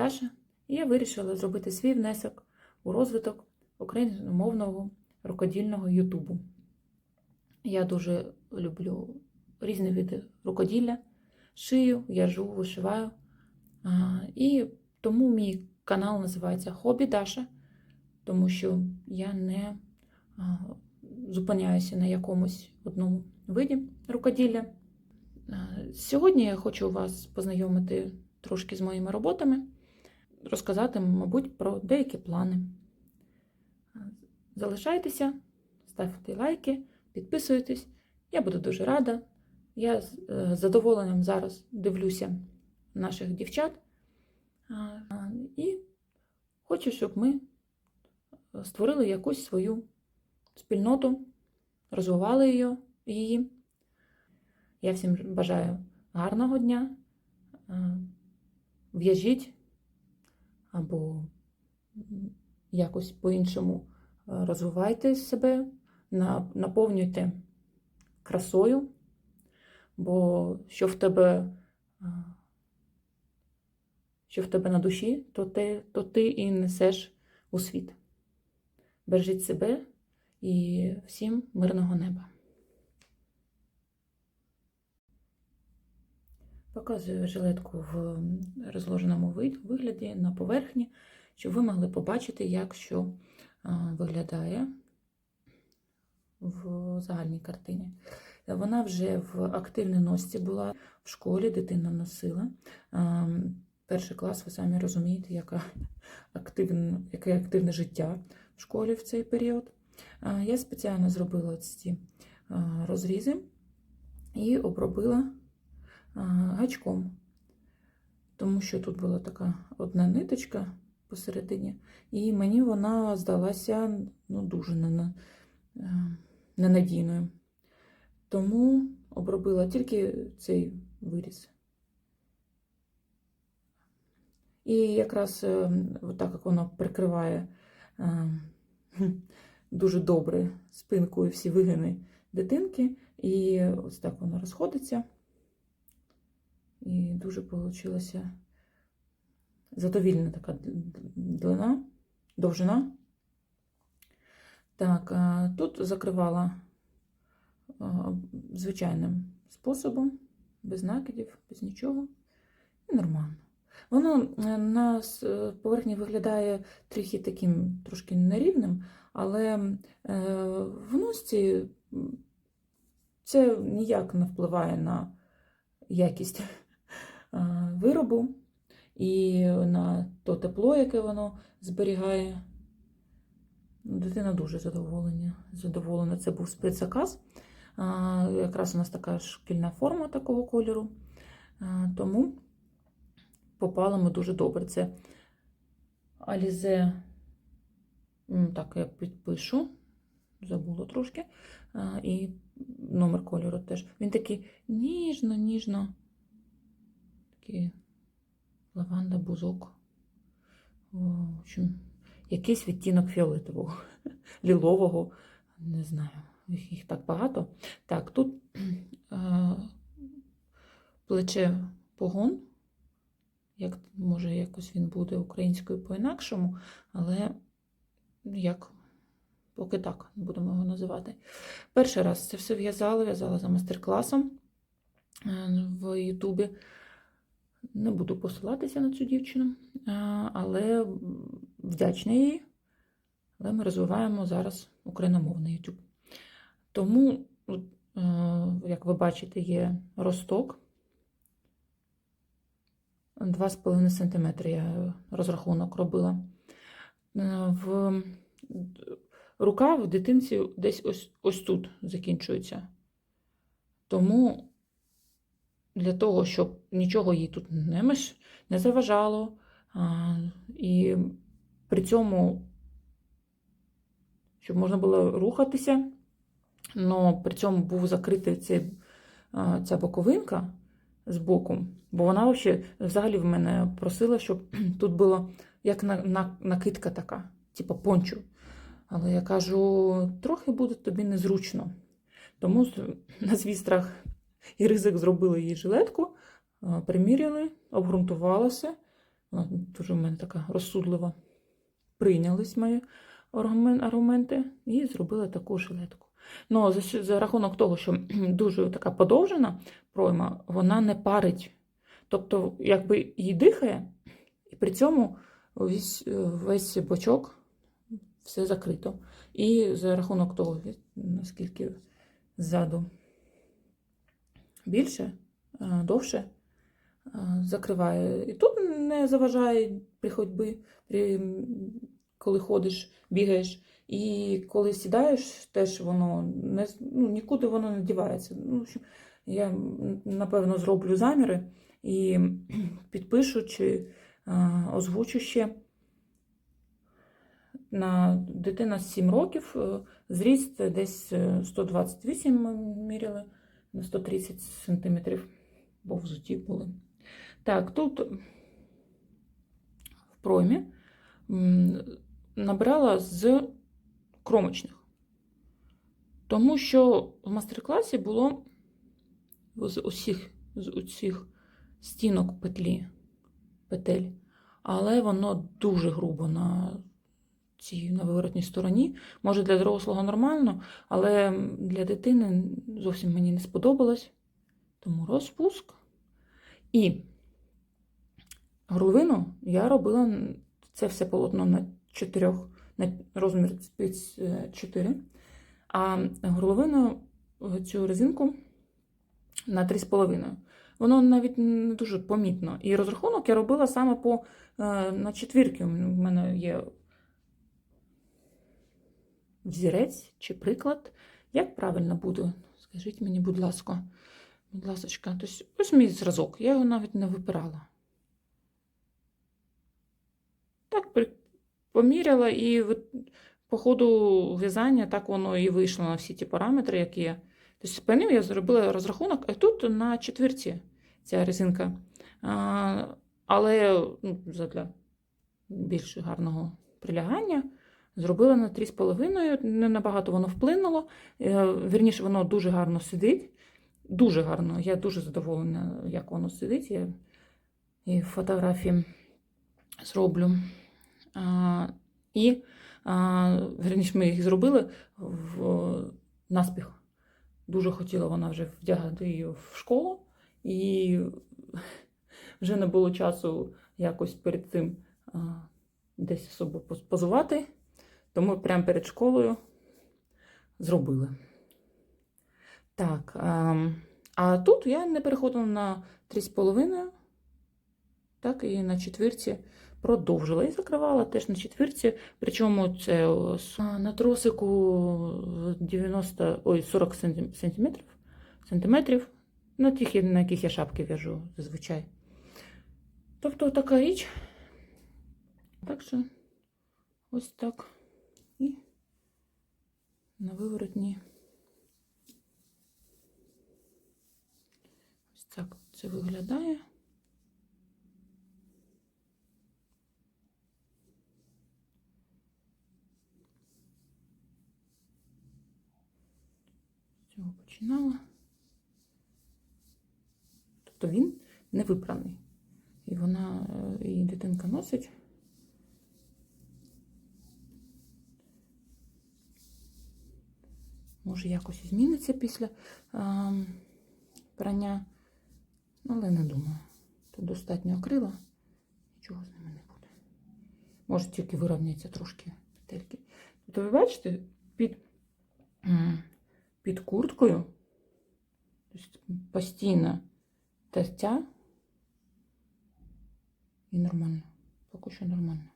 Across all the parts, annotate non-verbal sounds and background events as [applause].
Даша, і я вирішила зробити свій внесок у розвиток україномовного рукодільного Ютубу. Я дуже люблю різні види рукоділля, шию, в'яжу, вишиваю. І тому мій канал називається Хобі Даша, тому що я не зупиняюся на якомусь одному виді рукоділля. Сьогодні я хочу вас познайомити трошки з моїми роботами, розказати, мабуть, про деякі плани. Залишайтеся, ставте лайки, підписуйтесь. Я буду дуже рада. Я з е, задоволенням зараз дивлюся наших дівчат і хочу, щоб ми створили якусь свою спільноту, розвивали її. Я всім бажаю гарного дня. В'яжіть або якось по-іншому е, розвивайте себе, наповнюйте красою, бо що в тебе, е, що в тебе на душі, то ти, то ти і несеш у світ. Бережіть себе і всім мирного неба. Показую жилетку в розложеному вигляді на поверхні, щоб ви могли побачити, як що виглядає в загальній картині. Вона вже в активній носці була в школі, дитина носила. Перший клас, ви самі розумієте, яка активна, яке активне життя в школі в цей період. Я спеціально зробила ці розрізи і обробила гачком, тому що тут була така одна ниточка посередині, і мені вона здалася ну, дуже е, ненадійною. Тому обробила тільки цей виріз. І якраз е, так як воно прикриває е, дуже добре спинкою всі вигини дитинки, і ось так воно розходиться. І дуже вийшла задовільна така длина, довжина. Так, тут закривала звичайним способом, без накидів, без нічого. І нормально. Воно е, на е, поверхні виглядає трохи таким трошки нерівним, але е, в носці це ніяк не впливає на якість виробу і на то тепло, яке воно зберігає. Дитина дуже задоволена. задоволена. Це був спецзаказ. Якраз у нас така шкільна форма такого кольору. Тому попали ми дуже добре. Це м, так, я підпишу, забула трошки. І номер кольору теж. Він такий ніжно, Такий лаванда, бузок. В общем, якийсь відтінок фіолетового, [laughs] лілового, не знаю, їх, їх так багато. Так, тут е, плече погон. Як, може, якось він буде українською по-інакшому, але як поки так будемо його називати. Перший раз це все в'язала, в'язала за майстер-класом е, в Ютубі. Не буду посилатися на цю дівчину, але вдячна їй. Але ми розвиваємо зараз україномовний YouTube. Тому, е, як ви бачите, є росток. 2,5 см я розрахунок робила. Е, В рука в дитинці десь ось, ось тут закінчується. Тому для того, щоб нічого їй тут не, меш, не заважало, і при цьому, щоб можна було рухатися, але при цьому був закритий цей, ця боковинка з боку, бо вона взагалі, в мене просила, щоб [clears throat] тут було як на, на, накидка така, типу пончо. Але я кажу, трохи буде тобі незручно. Тому [clears throat] на свій страх і ризик зробили їй жилетку, приміряли. Вона дуже в мене така розсудлива. Прийнялись мої аргументи і зробила таку жилетку. Ну, за, за рахунок того, що [clears throat] дуже така подовжена пройма, вона не парить. Тобто, якби її дихає, і при цьому весь, е, весь бочок все закрито. І за рахунок того, наскільки ззаду більше, е, довше е, закриває. І тут не заважає при ходьбі, при, коли ходиш, бігаєш. І коли сідаєш, теж воно не, ну, нікуди воно не дівається. Ну, я, напевно, зроблю заміри і підпишу чи е, озвучу ще. На дитина 7 років, зріст десь е, 128 ми міряли на 130 сантиметрів, бо взуті були. Так, тут в проймі м, набирала з кромочних. Тому що в мастер-класі було з усіх, з усіх стінок петлі, петель, але воно дуже грубо на цій виворотній стороні. Може, для дорослого нормально, але для дитини зовсім мені не сподобалось. Тому розпуск. І горловину я робила це все полотно на 4, на розмір спиць 4, а горловину е, цю резинку на 3,5. Воно навіть не дуже помітно. І розрахунок я робила саме по, е, на четвірки. У мене є взірець чи приклад. Як правильно буде? Скажіть мені, будь ласка. Будь ласочка, тобто, ось мій зразок, я його навіть не випирала. Так, поміряла і по ходу в'язання так воно і вийшло на всі ті параметри, які є. Тобто, по я зробила розрахунок, а тут на четвірці ця резинка. А, але ну, задля більш гарного прилягання зробила на 3,5. Не набагато воно вплинуло. Е, Вірніше, воно дуже гарно сидить. Дуже гарно. Я дуже задоволена, як воно сидить. Я і фотографії зроблю. А, і, а, верніше, ми їх зробили в наспіх. Дуже хотіла вона вже вдягати її в школу, і вже не було часу якось перед цим десь особо позувати. Тому прямо перед школою зробили. Так, а, а тут я не переходила на 3,5, так, і на четвірці продовжила і закривала теж на четвірці. Причому це на тросику 90, ой, 40 сантим- сантиметрів, сантиметрів, на тих, на яких я шапки в'яжу зазвичай. Тобто така річ. Так що ось так. На виворотні. Ось так це виглядає. З цього починала. Тобто він не випраний. І вона, е, і дитинка носить. Може, якось зміниться після а, прання, але не думаю. Тут достатньо акрила, нічого з ними не буде. Може, тільки вирівняться трошки петельки. Тобто, ви бачите, під, під курткою тобто постійно тертя і нормально. Поки що нормально.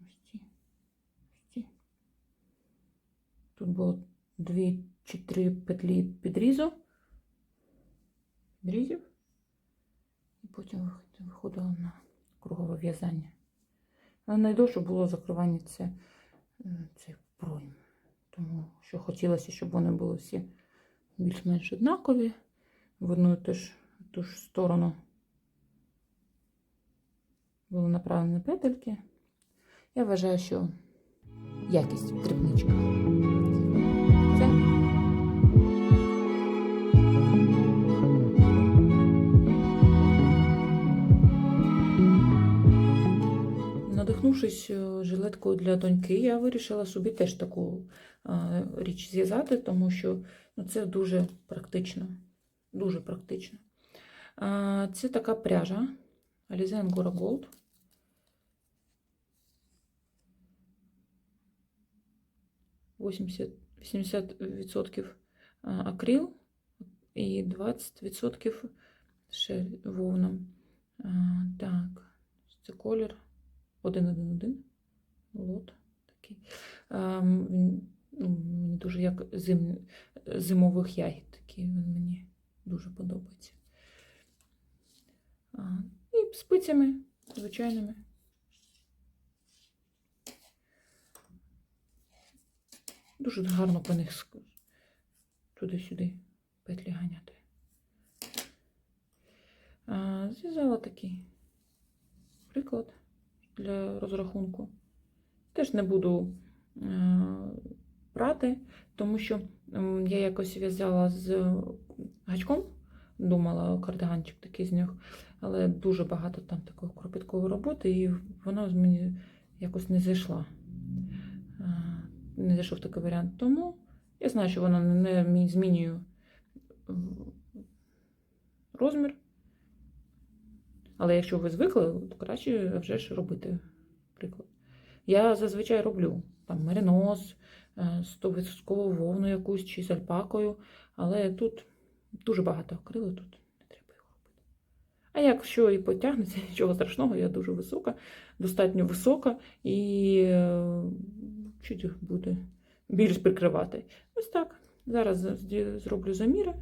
Ось ці. Ось ці. Було дві чи три петлі підрізу. Підрізів. І потім вих- виходило на кругове в'язання. Але найдовше було закривання це, м, цей пройм. Тому що хотілося, щоб вони були всі більш-менш однакові. В одну і ж, ту ж сторону були направлені петельки. Я вважаю, що якість дрібничка. Надихнувшись е, жилеткою для доньки, я вирішила собі теж таку е, річ зв'язати, тому що ну, це дуже практично. Дуже практично. Е, Це така пряжа Alize Angora Gold. Восемьдесят 80% акрил і 20% ще вовна. Так, це колір 111 лот такий. А, він, ну, мені дуже як зим, зимових ягід такий, він мені дуже подобається. І спицями звичайними. Дуже гарно по них туди-сюди петлі ганяти. Зв'язала такий приклад для розрахунку. Теж не буду е, прати, тому що я якось в'язала з гачком, думала кардиганчик такий з них, але дуже багато там такої кропіткої роботи, і вона з мені якось не зайшла. Е, Не зайшов такий варіант. Тому я знаю, що вона не змінює розмір. Але якщо ви звикли, то краще вже ж робити приклад. Я зазвичай роблю там меринос, е, 100% вовну якусь чи з альпакою, але тут дуже багато акрилу, тут не треба його робити. А якщо і потягнеться, [laughs] нічого страшного, я дуже висока, достатньо висока і е, чуть буде більш прикривати. Ось так. Зараз зроблю заміри.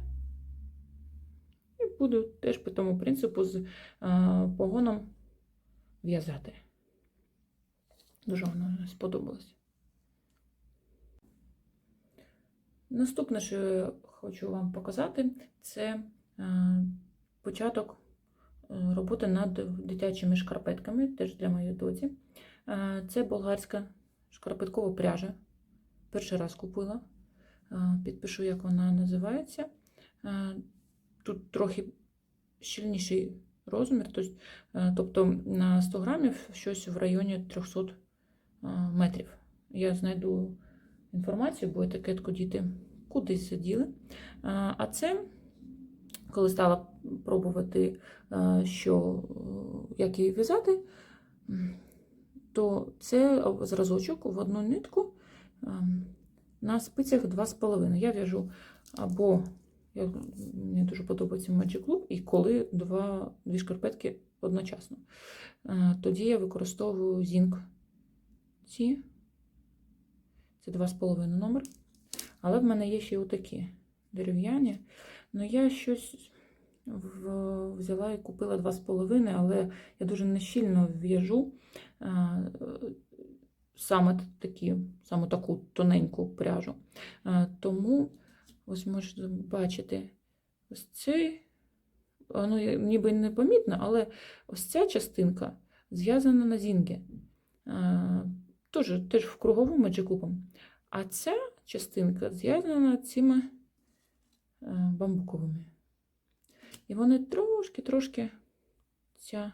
Буду теж по тому принципу з а, погоном в'язати. Дуже воно сподобалось. Наступне, що я хочу вам показати, це е, початок е, роботи над дитячими шкарпетками, теж для моєї доці. Е, Це болгарська шкарпеткова пряжа. Перший раз купила. Е, Підпишу, як вона називається. Тут трохи щільніший розмір, е, тобто на 100 грамів щось в районі 300 е, метрів. Я знайду інформацію, бо етикетку діти кудись заділи. Е, А це, коли стала пробувати, що, як її в'язати, то це зразочок в одну нитку на спицях 2,5. Я в'яжу або я, мені дуже подобається Magic Loop, і коли два, дві шкарпетки одночасно. Е, Тоді я використовую Zing. Ці. Це 2,5 номер. Але в мене є ще й отакі дерев'яні. Ну, я щось взяла і купила 2,5, але я дуже нещільно в'яжу е, саме такі, саме таку тоненьку пряжу. Е, Тому Ось можете бачити, ось цей, воно ніби не помітно, але ось ця частинка зв'язана на зінгі. Теж, теж в круговому джекупом. А ця частинка зв'язана цими бамбуковими. І вони трошки-трошки ця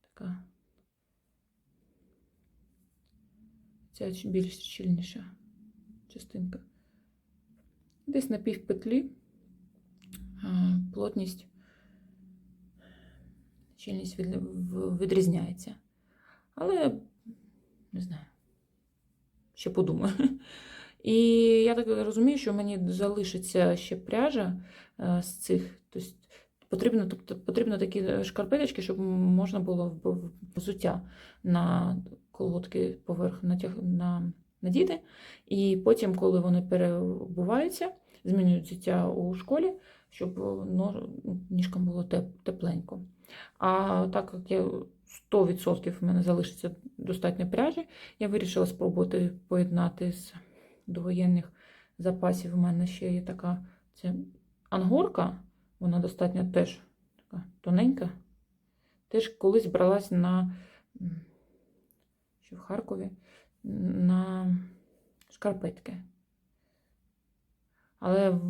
така, ця більш щільніша частинка. Десь на пів петлі плотність, щільність від, відрізняється. Але не знаю, ще подумаю. І я так розумію, що мені залишиться ще пряжа з цих. Тобто потрібно, тобто, потрібно такі шкарпеточки, щоб можна було взуття на колготки поверх надіти. І потім, коли вони перебуваються, змінюють життя у школі, щоб но- ніжкам було тепленько. А так як я 100% в мене залишиться достатньо пряжі, я вирішила спробувати поєднати з довоєнних запасів. У мене ще є така це ангорка, вона достатньо теж така тоненька. Теж колись бралась на ще в Харкові на шкарпетки. Але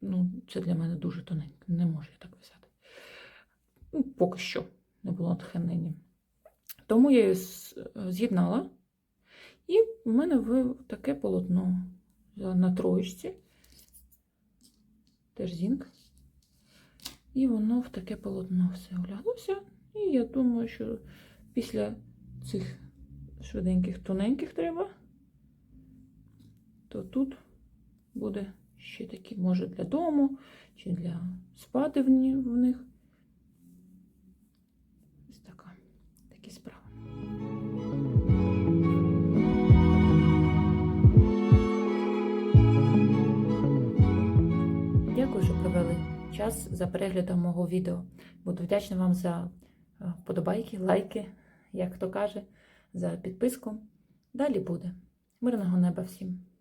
ну, це для мене дуже тоненько. Не можу я так в'язати. Ну, поки що не було натхнення. Тому я її з'єднала. І в мене таке полотно на троєчці. Теж зінк. І воно в таке полотно все оляглося. І я думаю, що після цих швиденьких, тоненьких треба, то тут буде ще такі, може, для дому чи для спати в них. Ось така. Такі. Дякую, що провели час за переглядом мого відео. Буду вдячна вам за е, вподобайки, лайки, як хто каже, за підписку. Далі буде. Мирного неба всім!